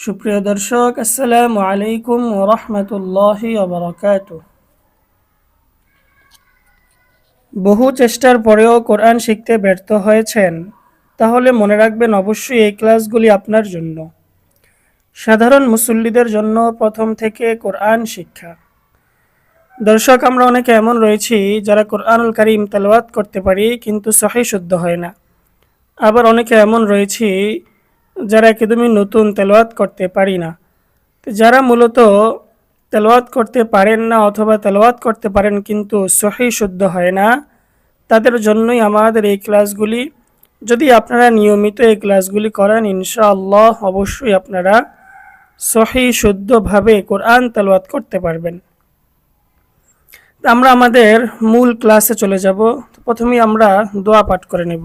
সুপ্রিয় দর্শক, আসসালামু আলাইকুম ওরহমতুল্লাহি অবরকাত বহু চেষ্টার পরেও কোরআন শিখতে ব্যর্থ হয়েছেন। তাহলে মনে রাখবেন অবশ্যই এই ক্লাসগুলি আপনার জন্য। সাধারণ মুসল্লিদের জন্য প্রথম থেকে কোরআন শিক্ষা। দর্শক, আমরা অনেকে এমন রয়েছি যারা কোরআনুল কারিম তেলাওয়াত করতে পারি কিন্তু সহি শুদ্ধ হয় না। আবার অনেকে এমন রয়েছি যারা একদমই নতুন তেলাওয়াত করতে পারি না। তো যারা মূলত তেলাওয়াত করতে পারেন না অথবা তেলাওয়াত করতে পারেন কিন্তু সহি শুদ্ধ হয় না, তাদের জন্যই আমাদের এই ক্লাসগুলি। যদি আপনারা নিয়মিত এই ক্লাসগুলি করেন, ইনশাআল্লাহ অবশ্যই আপনারা সহি শুদ্ধভাবে কোরআন তেলাওয়াত করতে পারবেন। আমরা আমাদের মূল ক্লাসে চলে যাব। প্রথমেই আমরা দোয়া পাঠ করে নেব।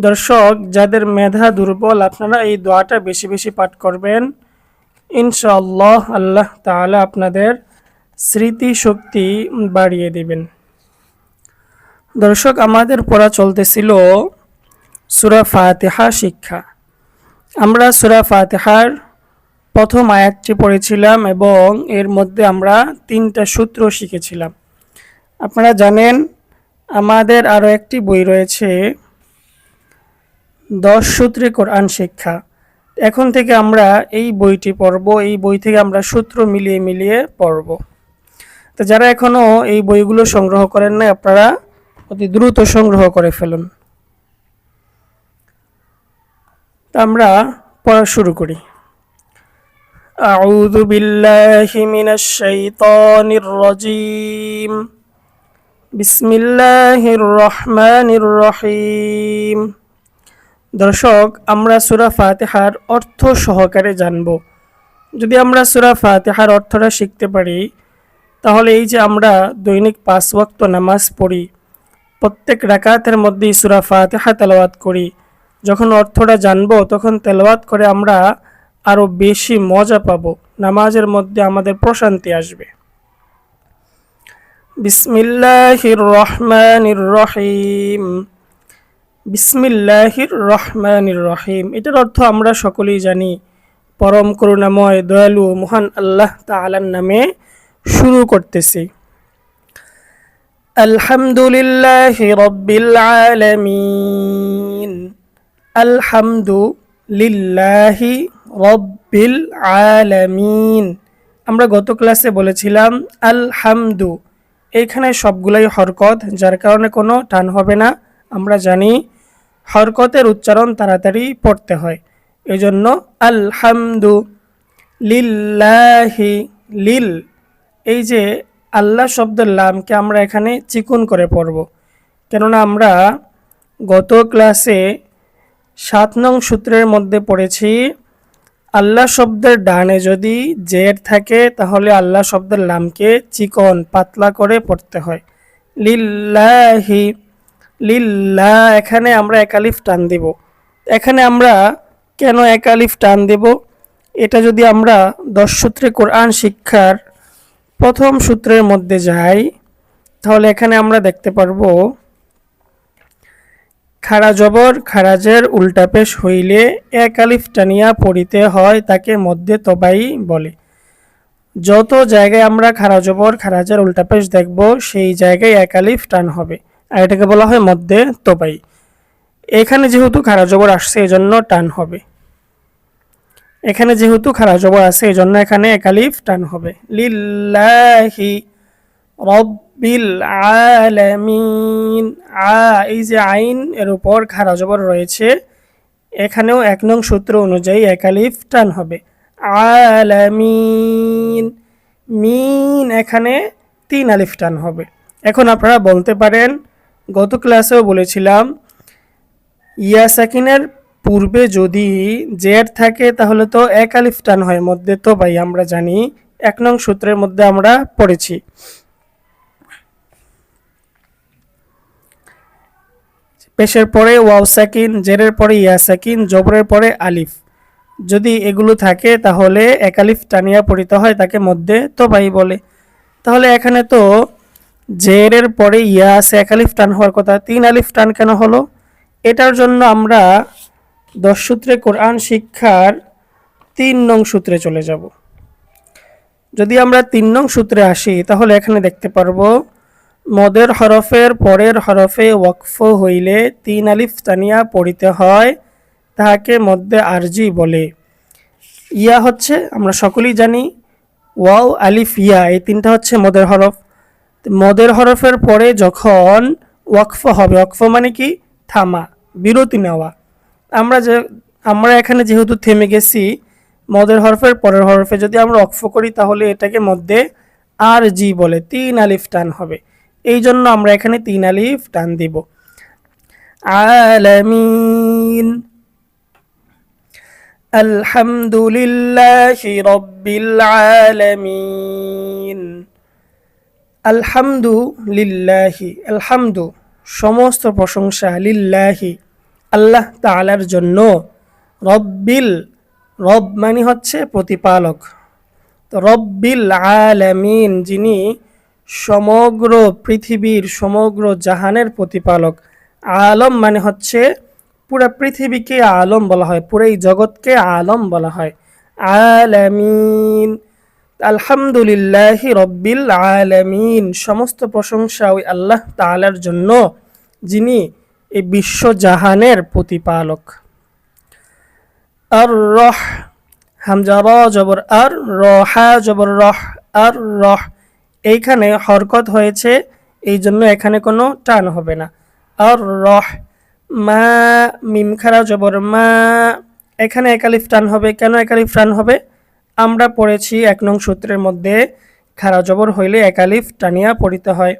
দর্শক, যাদের মেধা দুর্বল, আপনারা এই দোয়াটা বেশি বেশি পাঠ করবেন। ইনশাআল্লাহ আল্লাহ তাহলে আপনাদের স্মৃতি শক্তি বাড়িয়ে দিবেন। দর্শক, আমাদের পড়া চলতেছিল সুরা ফাতেহা শিক্ষা। আমরা সুরা ফাতেহার প্রথম আয়াতটি পড়েছিলাম এবং এর মধ্যে আমরা তিনটা সূত্র শিখেছিলাম। আপনারা জানেন, আমাদের আরও একটি বই রয়েছে দশ সূত্রে কোরআন শিক্ষা এখন থেকে আমরা এই বইটি পড়ব এই বই থেকে আমরা সূত্র মিলিয়ে মিলিয়ে পড়ব তো যারা এখনও এই বইগুলো সংগ্রহ করেন নাই আপনারা অতি দ্রুত সংগ্রহ করে ফেলুন তা আমরা পড়া শুরু করি أعوذ بالله من الشيطان الرجيم بسم الله الرحمن الرحيم দর্শক, আমরা সুরা ফাতেহার অর্থ সহকারে জানব। যদি আমরা সুরা ফাতেহার অর্থটা শিখতে পারি, তাহলে এই যে আমরা দৈনিক পাঁচ ওয়াক্ত নামাজ পড়ি, প্রত্যেক রাকাতের মধ্যেই সুরা ফাতেহা তেলাওয়াত করি, যখন অর্থটা জানব, তখন তেলাওয়াত করে আমরা আরও বেশি মজা পাব, নামাজের মধ্যে আমাদের প্রশান্তি আসবে। বিসমিল্লাহির রহমানির রহিম। বিসমিল্লাহির রহমানির রহিম। এটার অর্থ আমরা সকলেই জানি, পরম করুণাময়, দয়ালু মহান আল্লাহ তাআলার নামে শুরু করতেছি। আলহামদুলিল্লাহ রব্বিল আলামিন। আলহামদু লিল্লাহি রব্বিল আলামিন। আমরা গত ক্লাসে বলেছিলাম, আলহামদু। এইখানে সবগুলাই হরকত, যার কারণে কোনো টান হবে না। আমরা জানি হরকতের উচ্চারণ তাড়াতাড়ি পড়তে হয়। এই জন্য আলহামদু লিল্লাহি লিল। এই যে আল্লাহ শব্দের লামকে আমরা এখানে চিকুন করে পড়ব। কেননা আমরা গত ক্লাসে সাত নং সূত্রের মধ্যে পড়েছি, আল্লাহ শব্দের ডানে যদি জের থাকে তাহলে আল্লাহ শব্দের লামকে চিকন, পাতলা করে পড়তে হয়। লিল্লাহি লিল্লা, এখানে আমরা একালিফ টান দেব। এখানে আমরা কেন একালিফ টান দেব? এটা যদি আমরা দশ সূত্রে কোরআন শিক্ষার প্রথম সূত্রের মধ্যে যাই, তাহলে এখানে আমরা দেখতে পারব, খাড়া জবর খারাজের উল্টা পেশ হইলে এক আলিফ টানিয়া পড়িতে হয় তাকে মধ্যে তবাই বলে। যত জায়গায় আমরা খাড়া জবর খারাজের উল্টা পেশ দেখব, সেই জায়গায় এক আলিফ টান হবে। আর এটাকে বলা হয় মধ্যে তোপাই এখানে যেহেতু খাড়া জবর আসছে, এজন্য টান হবে। এখানে যেহেতু খাড়া জবর আছে এজন্য এখানে একালিফ টান হবে। লিল্লাহি রব্বিল আলামিন। আ, এই যে আইন, এর উপর খাড়া জবর রয়েছে। এখানেও এক নং সূত্র অনুযায়ী একালিফ টান হবে। আলামিন। মিন, এখানে তিন আলিফ টান হবে। এখন আপনারা বলতে পারেন গত ক্লাসেও বলেছিলাম, ইয়া সাকিনের পূর্বে যদি জেড থাকে তাহলে তো এক আলিফ টান হয়, মধ্যে তো ভাই আমরা জানি, এক নং সূত্রের মধ্যে আমরা পড়েছি। পেশের পরে ওয়াও সাকিন জেরের পরে ইয়া সাকিন, জবরের পরে আলিফ। যদি এগুলো থাকে তাহলে এক আলিফ টানিয়া পড়িতে হয় তাকে মধ্যে তো ভাই বলে। তাহলে এখানে তো জেরের পরে ইয়া আছে, এক আলিফ টান হওয়ার কথা। তিন আলিফ টান কেন হলো? এটার জন্য আমরা দশ সূত্রে কোরআন শিক্ষার তিন নং সূত্রে চলে যাব। যদি আমরা তিন নং সূত্রে আসি, তাহলে এখানে দেখতে পারব, মদের হরফের পরের হরফে ওয়াকফ হইলে তিন আলিফ তানিয়া পড়িতে হয়, তাহাকে মধ্যে আরজি বলে। ইয়া হচ্ছে, আমরা সকলেই জানি, ওয়াও আলিফ ইয়া, এই তিনটা হচ্ছে মদের হরফ। মদের হরফের পরে যখন ওয়াকফ হবে, ওয়াকফ মানে কি? থামা, বিরতি নেওয়া। আমরা যে, আমরা এখানে যেহেতু থেমে গেছি, মদের হরফের পরের হরফে যদি আমরা অক্ফ করি, তাহলে এটাকে মধ্যে আর জি বলে, তিন আলিফ টান হবে। এই জন্য আমরা এখানে তিন আলিফ টান দিব। আলামিন। আলহামদুলিল্লাহি রব্বিল আলামিন। আলহামদু লিল্লাহি আলহামদু, সমস্ত প্রশংসা লিল্লাহি, আল্লাহ তাআলার জন্য। রব্বিল, রব মানে হচ্ছে প্রতিপালক। তো রব্বিল আলামিন, যিনি সমগ্র পৃথিবীর, সমগ্র জাহানের প্রতিপালক। আলম মানে হচ্ছে পুরা পৃথিবীকে আলম বলা হয় পুরো এই জগৎকে আলম বলা হয়। আলামিন। আলহামদুলিল্লাহি রব্বিল আলামিন। সমস্ত প্রশংসা ওই আল্লাহ তাআলার জন্য, যিনি এই বিশ্বজাহানের প্রতিপালক। আর রহ হামজা, র, জবর আর রহা জবর, রহ আর রহ এইখানে হরকত হয়েছে এই জন্য এখানে কোনো টান হবে না। আর রহ মা মিমখারা জবর, মা, এখানে একালিফ টান হবে, কেন একালিফ টান হবে? আমরা পড়েছি এক নং সূত্রের মধ্যে, খারা জবর হইলে একালিফ টানিয়া পড়িতে হয়।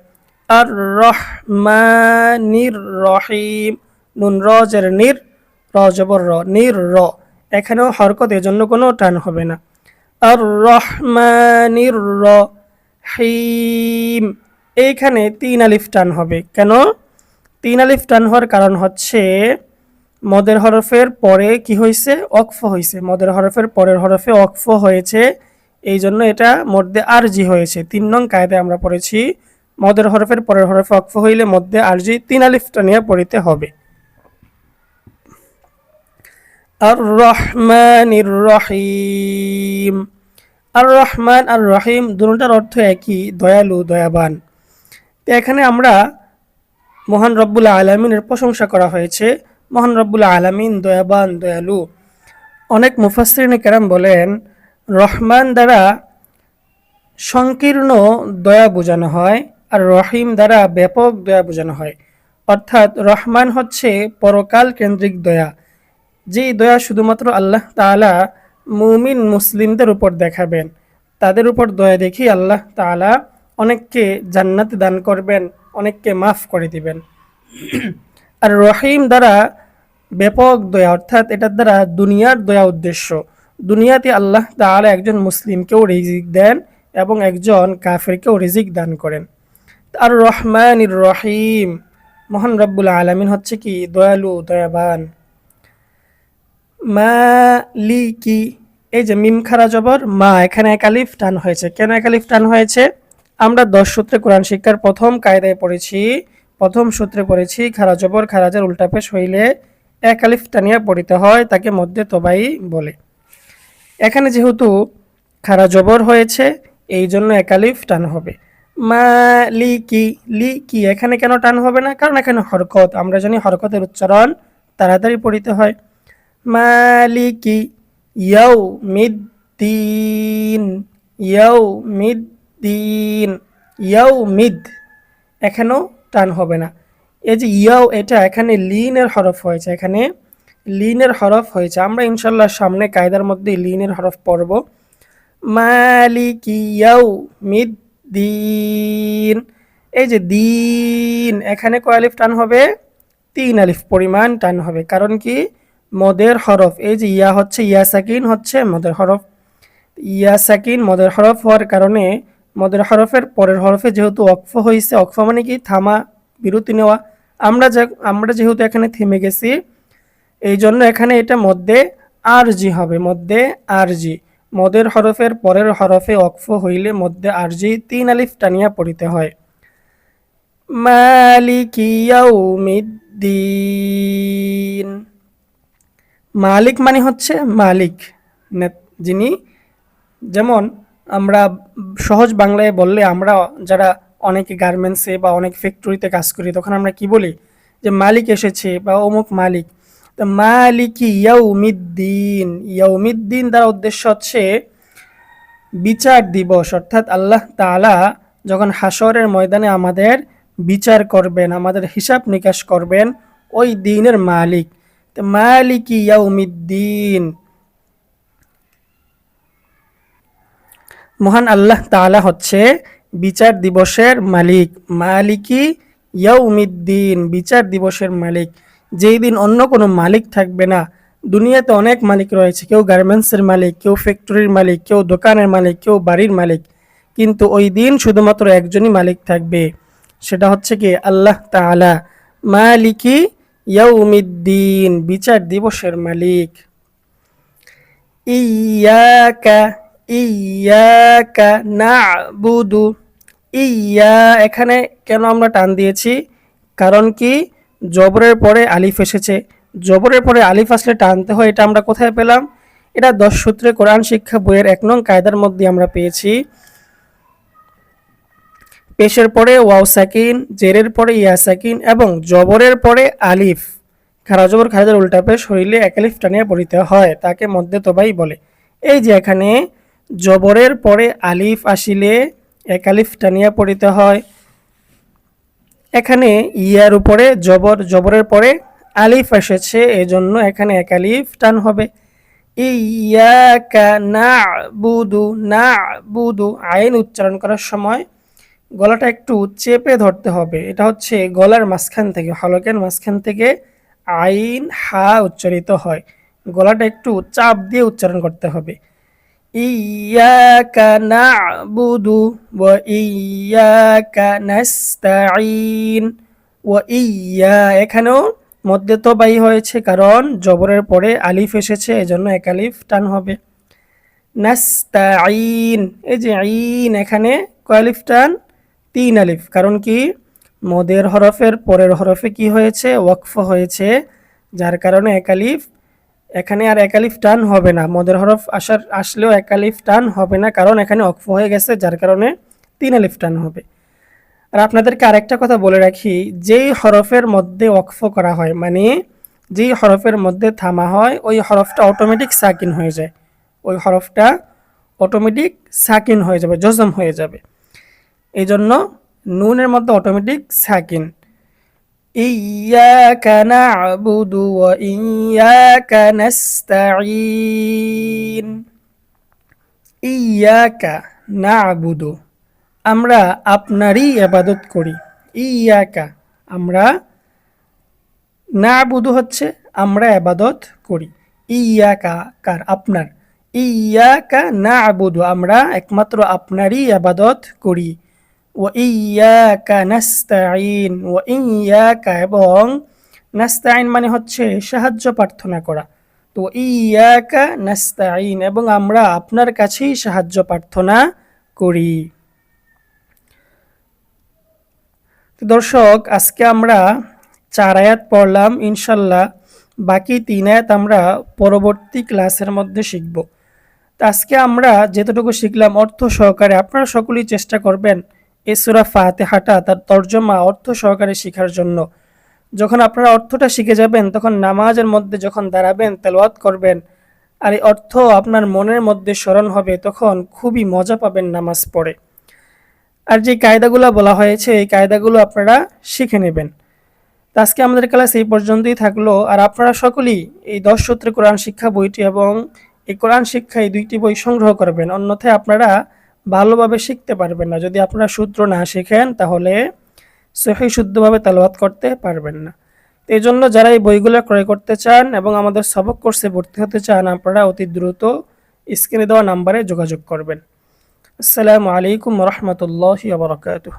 আর রহ মা নির রহিম, নুন র জের নির, র জবর র, নির র। এখানেও হরকত এজন্য কোনো টান হবে না। আর রহমানির র রহিম এইখানে তিন আলিফ টান হবে। কেন? তিন আলিফ টান হওয়ার কারণ হচ্ছে মদের হরফের পরে কি হয়েছে অক্ফ হয়েছে মদের হরফের পরের হরফে অক্ফ হয়েছে। এই জন্য এটা মধ্যে আরজি হয়েছে। তিন নং কায়দায় আমরা পড়েছি, মদের হরফের পরের হরফে অক্ফ হইলে মধ্যে আরজি তিন আলিফ টানিয়া পড়িতে হবে। আর রহমানির রহিম আর রহমান আর রহিম দুটার অর্থ একই, দয়ালু, দয়াবান। তো এখানে আমরা মহান রব্বুল আলমিনের প্রশংসা করা হয়েছে। মহান রব্বুল আলমিন, দয়াবান, দয়ালু। অনেক মুফাসরিন কেরাম বলেন, রহমান দ্বারা সংকীর্ণ দয়া বোঝানো হয় আর রহিম দ্বারা ব্যাপক দয়া বোঝানো হয়। অর্থাৎ রহমান হচ্ছে পরকাল কেন্দ্রিক দয়া। যে দয়া শুধুমাত্র আল্লাহ তাআলা মুমিন, মুসলিমদের উপর দেখাবেন, তাদের উপর দয়া দেখি আল্লাহ তাআলা অনেককে জান্নাত দান করবেন, অনেককে মাফ করে দিবেন। আর রহিম দ্বারা ব্যাপক দয়া, অর্থাৎ এটার দ্বারা দুনিয়ার দয়া উদ্দেশ্য। দুনিয়াতে আল্লাহ তাআলা একজন মুসলিমকেও রিজিক দেন এবং একজন কাফেরকেও রিজিক দান করেন। আর রহমান রহিম, মহান রব্বুল আলমিন হচ্ছে কি? দয়ালু, দয়াবান। মা লি মালিকি, এই যে মিম খারা জবর, মা, এখানে একালিফ টান হয়েছে। কেন একালিফ টান হয়েছে? আমরা দশ সূত্রে কোরআন শিক্ষার প্রথম কায়দায় পড়েছি, প্রথম সূত্রে পড়েছি, খারা জবর, খারাজের উল্টা পেশ হইলে একালিফ টানিয়া পড়িতে হয়, তাকে মধ্যে তবাই বলে। এখানে যেহেতু খারা জবর হয়েছে, এই জন্য একালিফ টান হবে। মা লি কি লি কি, এখানে কেন টান হবে না? কারণ এখানে হরকত, আমরা জানি হরকতের উচ্চারণ তাড়াতাড়ি পড়িতে হয়। মা লি কি ইয়ৌ মিদ্দিন মালিকি ইয়াউমিদ্দিন ইয়াউমিদ্দিন, ইয়াউমিদ, এখানেও টান হবে না। এই যে ইয়াও, এটা এখানে লিনের হরফ হয়েছে, এখানে লিনের হরফ হয়েছে। আমরা ইনশাল্লাহ সামনে কায়দার মধ্যে লিনের হরফ পড়ব। মিদ দিন এই যে দিন, এখানে কয় আলিফ টান হবে? তিন আলিফ পরিমাণ টান হবে, কারণ কি? মদের হরফ, এই যে ইয়া হচ্ছে, ইয়া সাকিন হচ্ছে মদের হরফ। ইয়া সাকিন মদের হরফ হওয়ার কারণে মদের হরফের পরের হরফে যেহেতু অক্ফ হয়েছে অক্ফ মানে কি? থামা, বিরতি নেওয়া। আমরা যে আমরা যেহেতু এখানে থেমে গেছি এই জন্য এখানে এটা মধ্যে আরজি হবে, মধ্যে আরজি মদের হরফের পরের হরফে অক্ফ হইলে মধ্যে আরজি তিন আলিফ টানিয়া পড়িতে হয়। মালিকি ইয়াউমিদ্দিন। মালিক মানে হচ্ছে মালিক যিনি যেমন আমরা সহজ বাংলায় বললে আমরা যারা অনেকে গার্মেন্টসে বা অনেক ফ্যাক্টরিতে কাজ করি, তখন আমরা কি বলি? যে মালিক এসেছে বা অমুক মালিক। তো মালিকি ইয়াউমিদ্দিন ইয়াউমিদ্দিন দ্বারা উদ্দেশ্য হচ্ছে বিচার দিবস। অর্থাৎ আল্লাহ তাআলা যখন হাসরের ময়দানে আমাদের বিচার করবেন, আমাদের হিসাব নিকাশ করবেন, ওই দিনের মালিক। তো মালিকি ইয়াউমিদ্দিন। মহান আল্লাহ তাআলা হচ্ছে বিচার দিবসের মালিক। মালিকি ইয়াউমিদ্দিন, বিচার দিবসের মালিক। যেই দিন অন্য কোনো মালিক থাকবে না। দুনিয়াতে অনেক মালিক রয়েছে। কেউ গার্মেন্টসের মালিক, কেউ ফ্যাক্টরির মালিক, কেউ দোকানের মালিক, কেউ বাড়ির মালিক। কিন্তু ওই দিন শুধুমাত্র একজনই মালিক থাকবে। সেটা হচ্ছে কি আল্লাহ তাআলা। মালিকি ইয়াউমিদ্দিন, বিচার দিবসের মালিক। ইয়াকা ইয়াকা নাবুদু। ইয়া এখানে কেন আমরা টান দিয়েছি? কারণ কি? জবরের পরে আলিফ এসেছে। জবরের পরে আলিফ আসলে টানতে হয়, এটা আমরা কোথায় পেলাম? এটা দশ সূত্রে কোরআন শিক্ষা বইয়ের এক নং কায়দার মধ্যে আমরা পেয়েছি। পেশের পরে ওয়াও সাকিন, জেরের পরে ইয়া সাকিন এবং জবরের পরে আলিফ। খারা জবর খারাজের উল্টা পেশ হইলে এক আলিফ টানিয়া পড়িতে হয়, তাকে মধ্যে তোবাই বলে। এই যে এখানে জবরের পরে আলিফ আসিলে এক আলিফ টানিয়া পড়িতে হয়। এখানে ইয়ার উপরে জবর, জবরের পরে আলিফ এসেছে, এজন্য এখানে এক আলিফ টান হবে। ইয়াকা না বুদু না বুদু আইন উচ্চারণ করার সময় গলাটা একটু চেপে ধরতে হবে। এটা হচ্ছে গলার মাঝখান থেকে, হলকের মাঝখান থেকে আইন হা উচ্চারিত হয়। গলাটা একটু চাপ দিয়ে উচ্চারণ করতে হবে। ওয়া ইয়াকা নাস্তাঈন ওয়া ইয়া এখানেও মধ্যে তো বাই হয়েছে কারণ জবরের পরে আলিফ এসেছে, এজন্য এক আলিফ টান হবে। নাস্তাঈন, এই যে আইন এখানে কয় আলিফ টান? তিন আলিফ। কারণ কি? মদের হরফের পরের হরফে কি হয়েছে? ওয়াকফ হয়েছে, যার কারণে এক আলিফ এখানে আর এক আলিফ টান হবে না। মদের হরফ আসার, আসলেও এক আলিফ টান হবে না, কারণ এখানে অক্ফ হয়ে গেছে, যার কারণে তিন আলিফ টান হবে। আর আপনাদেরকে আরেকটা কথা বলে রাখি, যেই হরফের মধ্যে ওয়াকফ করা হয় মানে যেই হরফের মধ্যে থামা হয়, ওই হরফটা অটোমেটিক সাকিন হয়ে যায়। ওই হরফটা অটোমেটিক সাকিন হয়ে যাবে, জজম হয়ে যাবে। এই জন্য নুনের মধ্যে অটোমেটিক সাকিন। নাবুদু ওয়া ইয়াকা নাস্তাঈন ইয়াকা নাবুদু আমরা আপনারই ইবাদত করি। ইয়াকা আমরা নাবুদু হচ্ছে আমরা ইবাদত করি। ইয়াকা কার? আপনার। ইয়াকা নাবুদু আমরা একমাত্র আপনারই ইবাদত করি। ও ইয়াকা নাস্তাইন ও ইয়াকা এবং নাস্তাইন মানে হচ্ছে সাহায্য প্রার্থনা করা। তো ইয়াকা নাস্তাইন এবং আমরা আপনার কাছেই সাহায্য প্রার্থনা করি। দর্শক, আজকে আমরা চার আয়াত পড়লাম, ইনশাল্লাহ বাকি তিন আয়াত আমরা পরবর্তী ক্লাসের মধ্যে শিখব। তো আজকে আমরা যেতটুকু শিখলাম অর্থ সহকারে, আপনারা সকলেই চেষ্টা করবেন এই সুরা ফাতেহাটা তার তর্জমা, অর্থ সহকারে শেখার জন্য। যখন আপনারা অর্থটা শিখে যাবেন, তখন নামাজের মধ্যে যখন দাঁড়াবেন, তেলাওয়াত করবেন, আর এই অর্থ আপনার মনের মধ্যে স্মরণ হবে, তখন খুবই মজা পাবেন নামাজ পড়ে। আর যে কায়দাগুলো বলা হয়েছে, এই কায়দাগুলো আপনারা শিখে নেবেন। তো আজকে আমাদের ক্লাস এই পর্যন্তই থাকল। আর আপনারা সকলেই এই দশ সূত্রে কোরআন শিক্ষা বইটি এবং এই কোরআন শিক্ষা এই দুইটি বই সংগ্রহ করবেন। অন্যথায় আপনারা ভালোভাবে শিখতে পারবেন না। যদি আপনারা সূত্র না শেখেন, তাহলে সহি শুদ্ধভাবে তালবাদ করতে পারবেন না। এই জন্য যারা এই বইগুলো ক্রয় করতে চান এবং আমাদের সবক কোর্সে ভর্তি হতে চান, আপনারা অতি দ্রুত স্ক্রিনে দেওয়া নাম্বারে যোগাযোগ করবেন। আসসালামু আলাইকুম রহমতুল্লাহ বারকাতুহ।